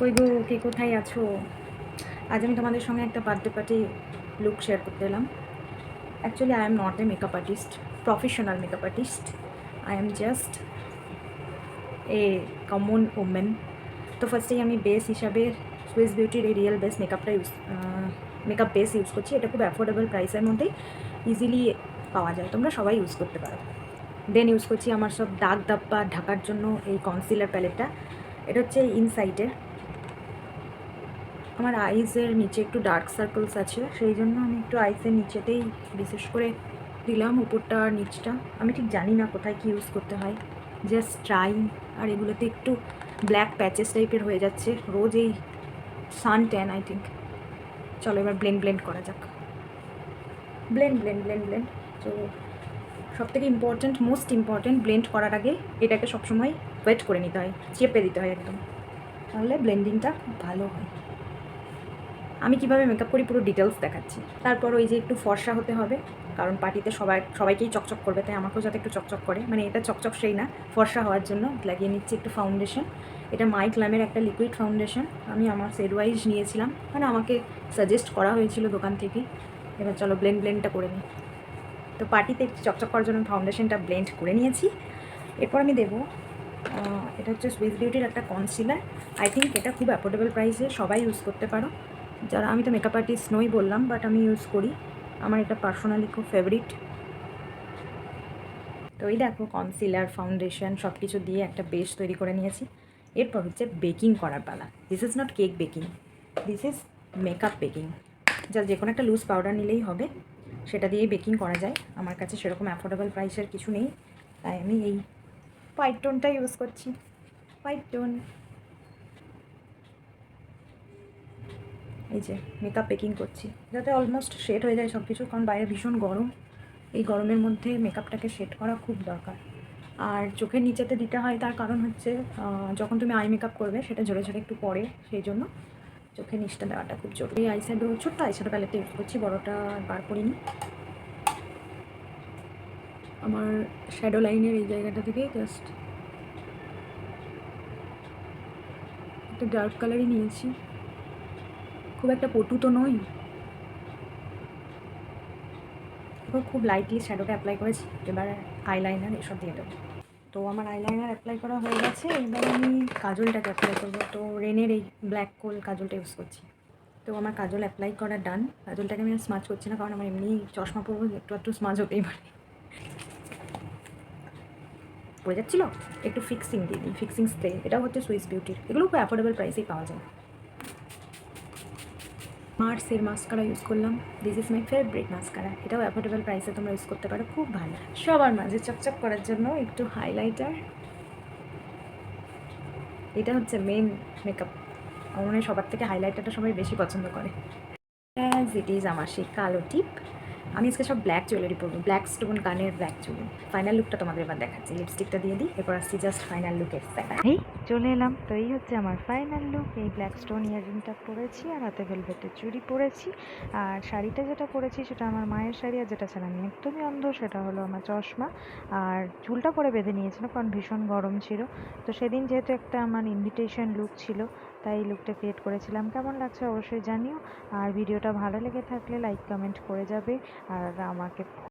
কই গো, কে কোথায় আছো? আজ আমি তোমাদের সঙ্গে একটা বার্থডে পার্টি লুক শেয়ার করতে এলাম। Actually I am not a makeup artist professional makeup artist I am just a common women তো ফার্স্টেই আমি বেস হিসাবে সুইস বিউটির এই রিয়েল বেস মেকআপটা ইউজ মেকআপ বেস ইউজ করছি। এটা খুব অ্যাফোর্ডেবল প্রাইসের মধ্যেই ইজিলি পাওয়া যায়। তোমরা সবাই ইউজ করতে পারো। দেন ইউজ করছি আমার সব দাগ দাপ্পা ঢাকার জন্য এই কনসিলার প্যালেটটা এটা হচ্ছে ইনসাইটের আমার আইসের নিচে একটু ডার্ক সার্কেলস আছে, সেই জন্য আমি একটু আইসের নিচেতেই বিশেষ করে দিলাম উপরটা আর নিচটা। আমি ঠিক জানি না কোথায় কী ইউজ করতে হয়। জাস্ট ট্রাই আর এগুলোতে একটু ব্ল্যাক প্যাচেস টাইপের হয়ে যাচ্ছে। রোজ এই সান ট্যান আই থিঙ্ক চলো এবার ব্লেন্ড ব্লেন্ড করা যাক। ব্লেন্ড ব্লেন্ড ব্লেন্ড ব্লেন্ড তো সব থেকে ইম্পর্ট্যান্ট মোস্ট ইম্পর্ট্যান্ট ব্লেন্ড করার আগে এটাকে সবসময় ওয়েট করে নিতে হয়, চেপে দিতে হয় একদম। তাহলে ব্লেন্ডিংটা ভালো হয়। আমি কীভাবে মেকআপ করি পুরো ডিটেলস দেখাচ্ছি। তারপর ওই যে একটু ফর্সা হতে হবে, কারণ পার্টিতে সবাই, সবাইকেই চকচক করবে, তাই আমাকেও যাতে একটু চকচক করে। মানে এটা চকচক সেই না, ফর্সা হওয়ার জন্য লাগিয়ে নিচ্ছি একটু ফাউন্ডেশন এটা মাই ক্লামের একটা লিকুইড ফাউন্ডেশন আমি আমার সেড ওয়াইজ নিয়েছিলাম। মানে আমাকে সাজেস্ট করা হয়েছিল দোকান থেকে। এবার চলো ব্লেন্ড ব্লেন্ডটা করে নিই। তো পার্টিতে একটু চকচক করার জন্য ফাউন্ডেশনটা ব্লেন্ড করে নিয়েছি। এরপর আমি দেবো এটা হচ্ছে সুইস বিউটির একটা কনসিলার আই থিঙ্ক এটা খুব অ্যাফোর্ডেবল প্রাইসে সবাই ইউজ করতে পারো। যারা, আমি তো মেকআপ আর্টিস্ট নই বললাম বাট আমি ইউজ করি। আমার এটা পার্সোনালি খুব ফেভারিট তো এই দেখো কনসিলার ফাউন্ডেশন সব কিছু দিয়ে একটা বেস তৈরি করে নিয়েছি। এরপর হচ্ছে বেকিং করার পালা। This is not cake baking this is makeup baking যা যে কোনো একটা লুজ পাউডার নিলেই হবে, সেটা দিয়েই বেকিং করা যায়। আমার কাছে সেরকম অ্যাফোর্ডেবল প্রাইসের কিছু নেই, তাই আমি এই হোয়াইট টোনটা ইউজ করছি। হোয়াইট টোন এই যে মেকআপ বেকিং করছি। যাতে অলমোস্ট শেড হয়ে যায় সব কিছু কারণ বাইরে ভীষণ গরম। এই গরমের মধ্যে মেকআপটাকে শেড করা খুব দরকার। আর চোখের নিচেতে দিতে হয়, তার কারণ হচ্ছে যখন তুমি আই মেকআপ করবে, সেটা ঝরে ঝরে একটু পরে সেই জন্য চোখের নিচটা দেওয়াটা খুব জরুরি। আই শ্যাডো ছোট্ট আই শ্যাডো প্যালেটটা ইউজ করছি, বড়োটা বার করিনি। আমার শ্যাডো লাইনের এই জায়গাটা থেকে জাস্ট একটা ডার্ক কালারই নিয়েছি। খুব একটা পটু তো নই। এবার খুব লাইটলি শ্যাডোটা অ্যাপ্লাই করেছি, এবার আইলাইনার এসব দিয়ে দেবো। তো আমার আইলাইনার অ্যাপ্লাই করা হয়ে গেছে, এবার আমি কাজলটাকে অ্যাপ্লাই করব। তো রেনের এই ব্ল্যাক কোল কাজলটা ইউজ করছি। তো আমার কাজল অ্যাপ্লাই করা ডান কাজলটাকে আমি স্মাচ করছি না, কারণ আমার এমনি চশমা পরবো, একটু একটু স্মাচ হতেই পারে পড়ে যাচ্ছিল? একটু ফিক্সিং দিয়ে দিই ফিক্সিং স্প্রে এটাও হচ্ছে সুইস বিউটির এগুলো খুব অ্যাফোর্ডেবল প্রাইসেই পাওয়া যায়। মার্সের মাস্কারা ইউজ করলাম। This is my favourite mascara এটাও অ্যাফোর্ডেবল প্রাইসে তোমরা ইউজ করতে পারো। খুব ভালো। সবার মাঝে চকচক করার জন্য একটু হাইলাইটার এটা হচ্ছে মেন মেকআপ আমার মনে হয় সবার থেকে হাইলাইটারটা সবাই বেশি পছন্দ করে। অ্যাজ ইট ইজ আমার সেই কালো টিপ আমি আজকে সব ব্ল্যাক জুয়েলারি পরবো। ব্ল্যাক স্টোন কানের ব্ল্যাক চুল ফাইনাল লুকটা তোমাদের এবার দেখাচ্ছি। লিপস্টিকটা দিয়ে দিই। এরপর আসছি জাস্ট ফাইনাল লুক লুকের এই চলে এলাম। তো এই হচ্ছে আমার ফাইনাল লুক এই ব্ল্যাক স্টোন ইয়ারিংটা পরেছি। আর হাতে ভেলভেটের চুড়ি পরেছি। আর শাড়িটা যেটা পরেছি সেটা আমার মায়ের শাড়ি। আর যেটা ছাড়া আমি একদমই অন্ধ, সেটা হলো আমার চশমা। আর চুলটা পরে বেঁধে নিয়েছিলাম, কারণ ভীষণ গরম ছিল। তো সেদিন যেহেতু একটা আমার ইনভিটেশন লুক ছিল তাই লুকটা ক্রিয়েট করেছিলাম। কেমন লাগছে অবশ্যই জানিও। আর ভিডিওটা ভালো লেগে থাকলে লাইক কমেন্ট করে যাবে। আর আমাকে